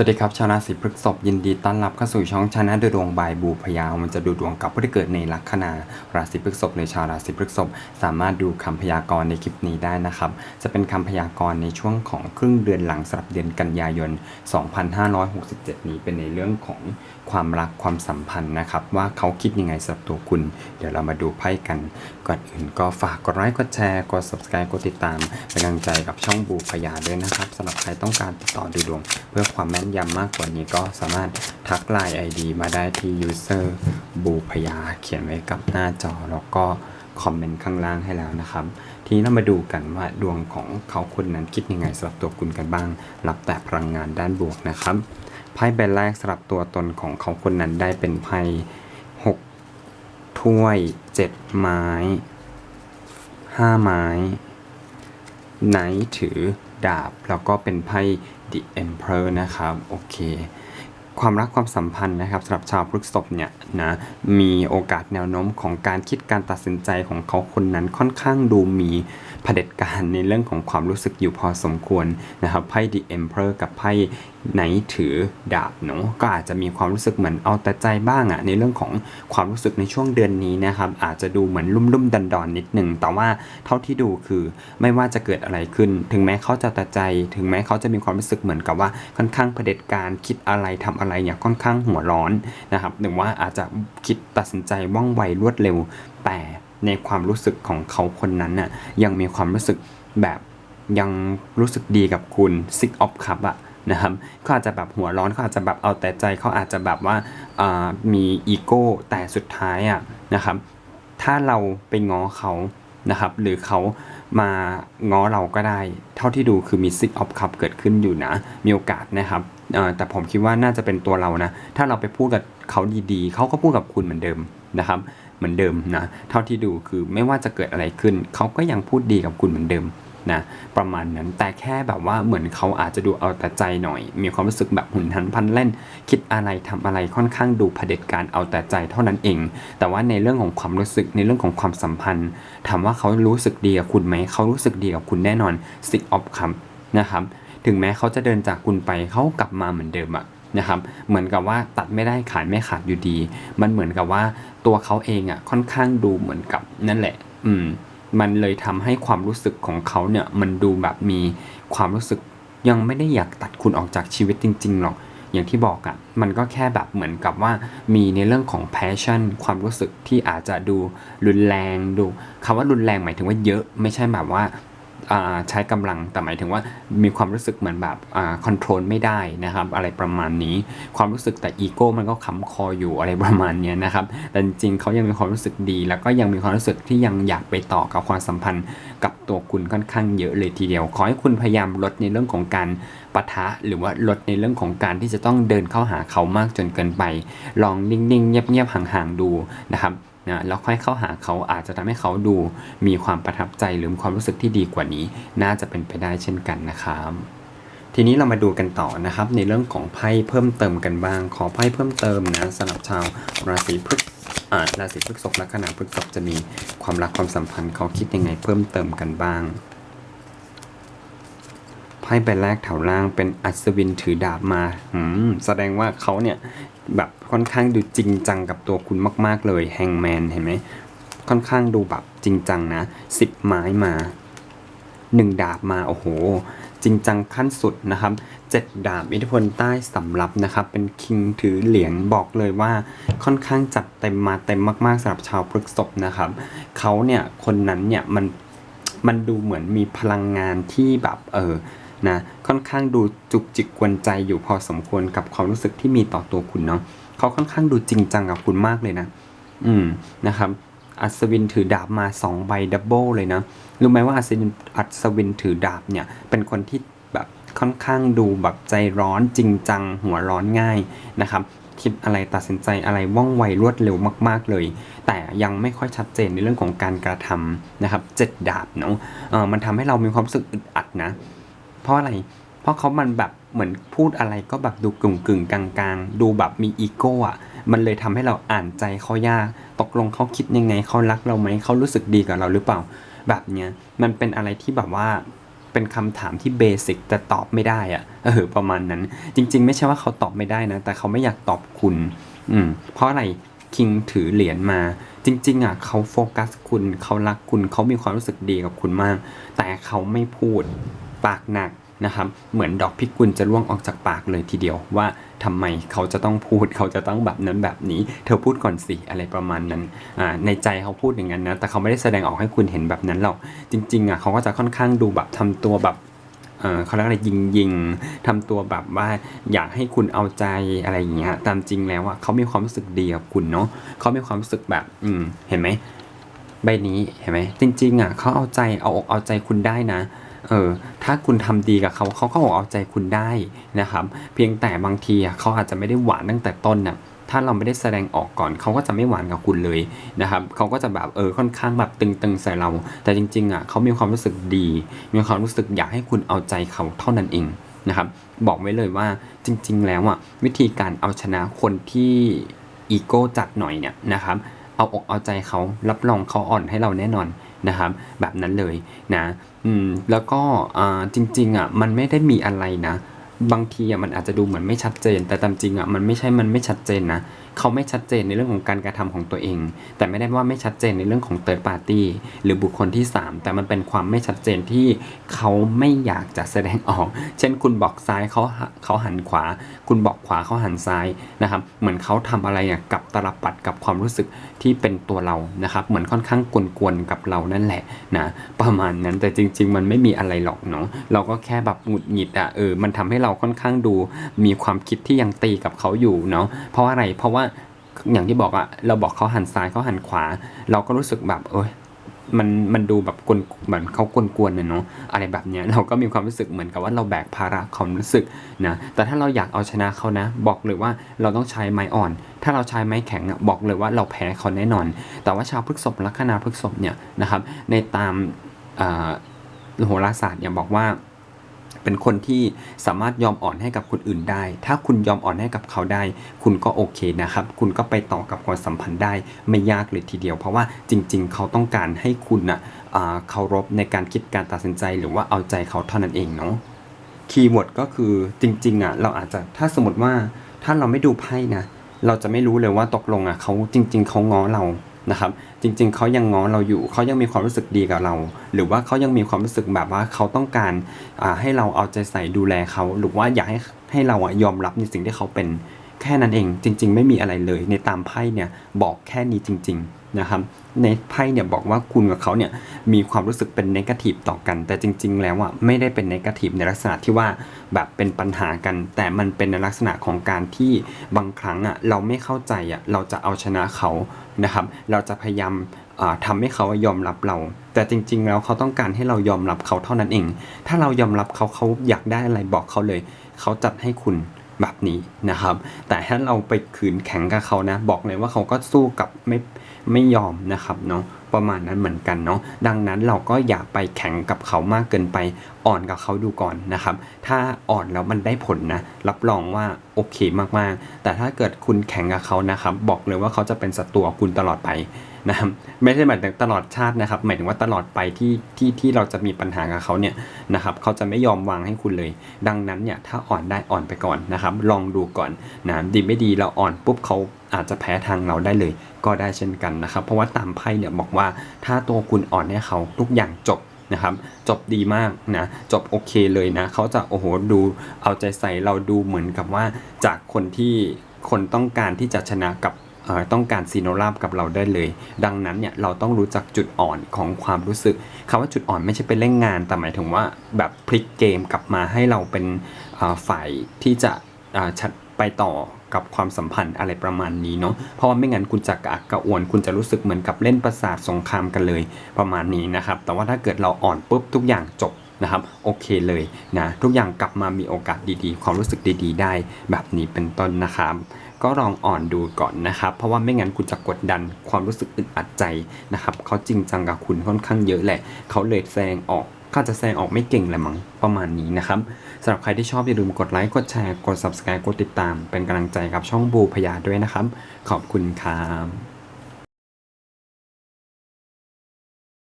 สวัสดีครับชาวราศีพฤษภยินดีต้อนรับเข้าสู่ช่องชนะดูดวงบายบูพยาว มันจะดูดวงกับผู้ที่เกิดในลัคนาราศีพฤษภหรือชาวราศีพฤษภสามารถดูคำพยากรณ์ในคลิปนี้ได้นะครับ จะเป็นคำพยากรณ์ในช่วงของครึ่งเดือนหลังสำหรับเดือนกันยายน 2567 นี้เป็นในเรื่องของความรักความสัมพันธ์นะครับ ว่าเขาคิดยังไงสำหรับตัวคุณ เดี๋ยวเรามาดูไพ่กันก่อนอื่นก็ฝากกดไลค์กดแชร์กด subscribe กดติดตามเป็นกำลังใจกับช่องบูพยาด้วยนะครับสำหรับใครต้องการติดต่อดูดวงเพื่อความแม่นยำมากกว่านี้ก็สามารถทักไลน์ ID มาได้ที่ user บูพยา เขียนไว้กับหน้าจอ แล้วก็คอมเมนต์ข้างล่างให้แล้วนะครับ ทีนี้เรามาดูกันว่าดวงของเขาคนนั้นคิดยังไงสำหรับตัวคุณกันบ้าง รับแต่พลังงานด้านบวกนะครับไพ่ใบแรกสำหรับตัวตนของเขาคนนั้นได้เป็นไพ่หกถ้วยเจ็ดไม้ห้าไม้ ไหนถือ ดาบ แล้วก็เป็นไพ่ The Emperor นะครับ โอเค ความรักความสัมพันธ์นะครับสำหรับชาวพฤษบเนี่ยนะมีโอกาสแนวโน้มของการคิดการตัดสินใจของเขาคนนั้นค่อนข้างดูมีเผด็จการในเรื่องของความรู้สึกอยู่พอสมควรนะครับไพ่ The Emperor กับไพ่ไหนถือดาบเนาะก็อาจจะมีความรู้สึกเหมือนเอาแต่ใจบ้างอะในเรื่องของความรู้สึกในช่วงเดือนนี้นะครับอาจจะดูเหมือนลุ่มลุ่มดันดอนนิดหนึ่งแต่ว่าเท่าที่ดูคือไม่ว่าจะเกิดอะไรขึ้น ถึงแม้เขาจะแต่ใจ ถึงแม้เขาจะมีความรู้สึกเหมือนกับว่าค่อนข้างเผด็จการคิดอะไรทำอะไรเนี่ยค่อนข้างหัวร้อนนะครับหรือว่าอาจจะคิดตัดสินใจว่องไวรวดเร็ว แต่ในความรู้สึกของเขาคนนั้นน่ะยังมีความรู้สึกแบบยังรู้สึกดีกับคุณ sick of cup อะ นะครับเขาอาจจะแบบหัวร้อนเขาอาจจะแบบเอาแต่ใจเขาอาจจะแบบว่าามีอีโก้แต่สุดท้ายอะนะครับ ถ้าเราไปง้อเขานะครับ หรือเขามาง้อเราก็ได้ เท่าที่ดูคือมี six of cup เกิดขึ้นอยู่นะ มีโอกาสนะครับแต่ผมคิดว่าน่าจะเป็นตัวเรานะ ถ้าเราไปพูดกับเขาดีๆ เขาก็พูดกับคุณเหมือนเดิมนะครับเหมือนเดิมนะ เท่าที่ดูคือไม่ว่าจะเกิดอะไรขึ้น เขาก็ยังพูดดีกับคุณเหมือนเดิม นะประมาณนั้นแต่แค่แบบว่าเหมือนเขาอาจจะดูเอาแต่ใจหน่อย มีความรู้สึกแบบหุนหันพันเล่น คิดอะไรทำอะไรค่อนข้างดูเผด็จการเอาแต่ใจเท่านั้นเอง แต่ว่าในเรื่องของความรู้สึกในเรื่องของความสัมพันธ์ถามว่าเขารู้สึกดีกับคุณไหมเขารู้สึกดีกับคุณแน่นอน sick of คำนะครับถึงแม้เขาจะเดินจากคุณไปเขากลับมาเหมือนเดิมอะนะครับเหมือนกับว่าตัดไม่ได้ขายไม่ขาดอยู่ดี มันเหมือนกับว่าตัวเขาเองอะค่อนข้างดูเหมือนกับนั่นแหละ อืม มันเลยทำให้ความรู้สึกของเขาเนี่ยมันดูแบบมีความรู้สึกยังไม่ได้อยากตัดคุณออกจากชีวิตจริงๆหรอก อย่างที่บอกอะ่ะมันก็แค่แบบเหมือนกับว่ามีในเรื่องของ passion ความรู้สึกที่อาจจะดูรุนแรงดูคำว่ารุนแรงหมายถึงว่าเยอะไม่ใช่แบบว่า ใช้กำลังแต่หมายถึงว่ามีความรู้สึกเหมือนแบบคอนโทรลไม่ได้นะครับ อะไรประมาณนี้ ความรู้สึกแต่อีโก้มันก็ค้ำคออยู่อะไรประมาณนี้นะครับ แต่จริงเขายังมีความรู้สึกดี แล้วก็ยังมีความรู้สึกที่ยังอยากไปต่อกับความสัมพันธ์กับตัวคุณค่อนข้างเยอะเลยทีเดียว ขอให้คุณพยายามลดในเรื่องของการปะทะหรือว่าลดในเรื่องของการที่จะต้องเดินเข้าหาเขามากจนเกินไป ลองนิ่งๆเงียบๆห่างๆดูนะครับ นะแล้วค่อยเข้าหาเขาอาจจะทำให้เขาดูมีความประทับใจหรือความรู้สึกที่ดีกว่านี้ น่าจะเป็นไปได้เช่นกันนะครับทีนี้เรามาดูกันต่อนะครับ ในเรื่องของไพ่เพิ่มเติมกันบ้าง ขอไพ่เพิ่มเติมนะสำหรับชาวราศีพฤษอ่าราศีพฤษภและขณะพฤษภจะมีความรักความสัมพันธ์เขาคิดยังไงเพิ่มเติมกันบ้าง พ่ใบแรกแถวล่างเป็นอัศวินถือดาบมาหืมแสดงว่าเขาเนี่ยแบบค่อนข้างดูจริงจังกับตัวคุณมาก ๆ เลยแฮงแมนเห็นไหมค่อนข้างดูแบบจริงจังนะสิบไม้มาหนึ่งดาบมาโอ้โห จริงจังขั้นสุดนะครับเจ็ดดาบอิทธิพลใต้สำรับนะครับ เป็นคิงถือเหรียญบอกเลยว่าค่อนข้างจัดเต็มมาเต็มมากๆสำหรับชาวพฤษภนะครับเขาเนี่ยคนนั้นเนี่ยมันมันดูเหมือนมีพลังงานที่แบบเออ นะค่อนข้างดูจุกจิกกวนใจอยู่พอสมควรกับความรู้สึกที่มีต่อตัวคุณเนาะเขาค่อนข้างดูจริงจังกับคุณมากเลยนะ อืมนะครับอัศวินถือดาบมาสองใบดับเบิลเลยนะรู้ไหมว่าอัศวินอัศวินถือดาบเนี่ยเป็นคนที่แบบค่อนข้างดูแบบใจร้อนจริงจังหัวร้อนง่ายนะครับคิดอะไรตัดสินใจอะไรว่องไวรวดเร็วมากๆเลย แต่ยังไม่ค่อยชัดเจนในเรื่องของการกระทำนะครับเจ็ดดาบเนาะเออมันทำให้เรามีความรู้สึกอึดอัดนะ ราะอะไร เพราะเขามันแบบเหมือนพูดอะไรก็แบบดูกึ่งกึ่งๆกลางดูแบบมีอีโก้อะมันเลยทำให้เราอ่านใจเขายาก ตกลงเขาคิดยังไงเขารักเราไหมเขารู้สึกดีกับเราหรือเปล่า แบบเนี้ยมันเป็นอะไรที่แบบว่าเป็นคำถามที่เบสิกแต่ตอบไม่ได้อะเออประมาณนั้น จริง ๆ ไม่ใช่ว่าเขาตอบไม่ได้นะ แต่เขาไม่อยากตอบคุณ อืมเพราะอะไรคิงถือเหรียญมา จริง ๆอะเขาโฟกัสคุณเขารักคุณเขามีความรู้สึกดีกับคุณมาก แต่เขาไม่พูด ปากหนัก นะครับเหมือนดอกพิกุลจะร่วงออกจากปากเลยทีเดียวว่าทำไมเขาจะต้องพูดเขาจะต้องแบบนั้นแบบนี้ เธอพูดก่อนสิอะไรประมาณนั้นในใจเขาพูดอย่างนั้นนะแต่เขาไม่ได้แสดงออกให้คุณเห็นแบบนั้นหรอกจริงๆอะเขาก็จะค่อนข้างดูแบบทำตัวแบบเขาเรียกอะไรยิงยิงๆทำตัวแบบว่าอยากให้คุณเอาใจอะไรอย่างเงี้ยตามจริงแล้วอะเขามีความรู้สึกดีกับคุณเนาะเขามีความรู้สึกแบบอืมเห็นไหมใบนี้เห็นไหมจริงๆอะเขาเอาใจเอาอกเอาใจคุณได้นะ เออถ้าคุณทำดีกับเขาเขาก็เอาอกเอาใจคุณได้นะครับ เพียงแต่บางทีเขาอาจจะไม่ได้หวานตั้งแต่ต้นน่ะถ้าเราไม่ได้แสดงออกก่อนเขาก็จะไม่หวานกับคุณเลยนะครับเขาก็จะแบบเออค่อนข้างแบบตึงๆใส่เรา แต่จริงๆอะเขามีความรู้สึกดี มีความรู้สึกอยากให้คุณเอาใจเขาเท่านั้นเองนะครับ บอกไว้เลยว่าจริง ๆ แล้วอะวิธีการเอาชนะคนที่อีโก้จัดหน่อยเนี่ยนะครับ เอาอกเอาใจเขารับรองเขาอ่อนให้เราแน่นอน นะครับแบบนั้นเลยนะอืมแล้วก็อ่าจริงๆอะมันไม่ได้มีอะไรนะ บางทีอะมันอาจจะดูเหมือนไม่ชัดเจน แต่ตามจริงอะมันไม่ใช่มันไม่ชัดเจนนะเขาไม่ชัดเจนในเรื่องของการกระทำของตัวเอง แต่ไม่ได้ว่าไม่ชัดเจนในเรื่องของ third party หรือบุคคลที่ 3 แต่มันเป็นความไม่ชัดเจนที่เขาไม่อยากจะแสดงออก เช่นคุณบอกซ้ายเขาเขาหันขวา คุณบอกขวาเขาหันซ้ายนะครับเหมือนเขาทำอะไรอะกับตลปัดกับความรู้สึกที่เป็นตัวเรานะครับเหมือนค่อนข้างกวนๆกับเรานั่นแหละนะประมาณนั้นแต่จริง ๆ มันไม่มีอะไรหรอกเนาะเราก็แค่แบบหงุดหงิดอะเออมันทำให้เราค่อนข้างดูมีความคิดที่ยังตีกับเขาอยู่เนาะเพราะอะไรเพราะว่าอย่างที่บอกอะเราบอกเขาหันซ้ายเขาหันขวา เราก็รู้สึกแบบเอ้ยมันมันดูแบบกวนเหมือนเขากวนๆเนี่ยเนาะอะไรแบบเนี้ยเราก็มีความรู้สึกเหมือนกับว่าเราแบกภาระความรู้สึกนะแต่ถ้าเราอยากเอาชนะเขานะ บอกเลยว่าเราต้องใช้ไม้อ่อน ถ้าเราใช้ไม้แข็งอะบอกเลยว่าเราแพ้เขาแน่นอน แต่ว่าชาวพฤกษภลัคนาพฤกษภเนี่ยนะครับในตามโหราศาสตร์เนี่ยบอกว่า เป็นคนที่สามารถยอมอ่อนให้กับคนอื่นได้ ถ้าคุณยอมอ่อนให้กับเขาได้ คุณก็โอเคนะครับ คุณก็ไปต่อกับความสัมพันธ์ได้ไม่ยากเลยทีเดียว เพราะว่าจริง ๆ เขาต้องการให้คุณนะอ่าเคารพในการคิดการตัดสินใจ หรือว่าเอาใจเขาเท่านั้นเองเนาะ คีย์เวิร์ดก็คือจริงๆอะเราอาจจะถ้าสมมติว่าถ้าเราไม่ดูไพ่นะเราจะไม่รู้เลยว่าตกลงอะเขาจริง ๆเขาง้อเรา นะครับ จริง ๆเขายังง้อเราอยู่เขายังมีความรู้สึกดีกับเรา หรือว่าเขายังมีความรู้สึกแบบว่าเขาต้องการให้เราเอาใจใส่ดูแลเขาหรือว่าอยากให้ให้เราอะยอมรับในสิ่งที่เขาเป็น แค่นั้นเองจริง ๆ ไม่มีอะไรเลย ในตามไพ่เนี่ยบอกแค่นี้จริง ๆนะครับ ในไพ่เนี่ยบอกว่าคุณกับเขาเนี่ยมีความรู้สึกเป็นนกาทีฟต่อกัน แต่จริง ๆ แล้วอะไม่ได้เป็นนกาทีฟในลักษณะที่ว่าแบบเป็นปัญหากัน แต่มันเป็นในลักษณะของการที่บางครั้งอะเราไม่เข้าใจอะเราจะเอาชนะเขานะครับ เราจะพยายามอ่าทำให้เขายอมรับเรา แต่จริง ๆ แล้วเขาต้องการให้เรายอมรับเขาเท่านั้นเอง ถ้าเรายอมรับเขาเขาอยากได้อะไรบอกเขาเลย เขาจัดให้คุณ แบบนี้นะครับ แต่ถ้าเราไปขืนแข็งกับเขานะ บอกเลยว่าเขาก็สู้กับไม่ไม่ยอมนะครับเนาะประมาณนั้นเหมือนกันเนาะดังนั้นเราก็อย่าไปแข็งกับเขามากเกินไปอ่อนกับเขาดูก่อนนะครับ ถ้าอ่อนแล้วมันได้ผลนะ รับรองว่าโอเคมากๆ แต่ถ้าเกิดคุณแข็งกับเขานะครับ บอกเลยว่าเขาจะเป็นศัตรูคุณตลอดไป นะครับไม่ใช่หมายถึงตลอดชาตินะครับหมายถึงว่าตลอดไปที่ที่ที่เราจะมีปัญหากับเขาเนี่ยนะครับเขาจะไม่ยอมวางให้คุณเลย ดังนั้นเนี่ยถ้าอ่อนได้อ่อนไปก่อนนะครับ ลองดูก่อนนะดีไม่ดีเราอ่อนปุ๊บเขาอาจจะแพ้ทางเราได้เลย ก็ได้เช่นกันนะครับ เพราะว่าตามไพ่เนี่ยบอกว่าถ้าตัวคุณอ่อนให้เขาทุกอย่างจบนะครับจบดีมากนะจบโอเคเลยนะเขาจะโอ้โหดูเอาใจใส่เราดูเหมือนกับว่าจากคนที่คนต้องการที่จะชนะกับ ต้องการซีโนราบกับเราได้เลย ดังนั้นเนี่ยเราต้องรู้จักจุดอ่อนของความรู้สึกคำว่าจุดอ่อนไม่ใช่เป็นเล่นงาน แต่หมายถึงว่าแบบพลิกเกมกลับมาให้เราเป็นฝ่ายที่จะชัดไปต่อกับความสัมพันธ์อะไรประมาณนี้เนาะ เพราะว่าไม่งั้นคุณจะกระอักกระอ่วน คุณจะรู้สึกเหมือนกับเล่นประสาทสงครามกันเลยประมาณนี้นะครับ แต่ว่าถ้าเกิดเราอ่อนปุ๊บทุกอย่างจบนะครับโอเคเลยนะทุกอย่างกลับมามีโอกาสดีๆ ความรู้สึกดีๆ ได้แบบนี้เป็นต้นนะครับ ก็ลองอ่อนดูก่อนนะครับ เพราะว่าไม่งั้นคุณจะกดดันความรู้สึกอึดอัดใจนะครับเขาจริงจังกับคุณค่อนข้างเยอะแหละเขาเลยแซงออกข้าจะแซงออกไม่เก่งแหละมั้งประมาณนี้นะครับสำหรับใครที่ชอบอย่าลืมกดไลค์กดแชร์กด subscribe กดติดตาม เป็นกำลังใจกับช่องบูพยาด้วยนะครับ ขอบคุณครับ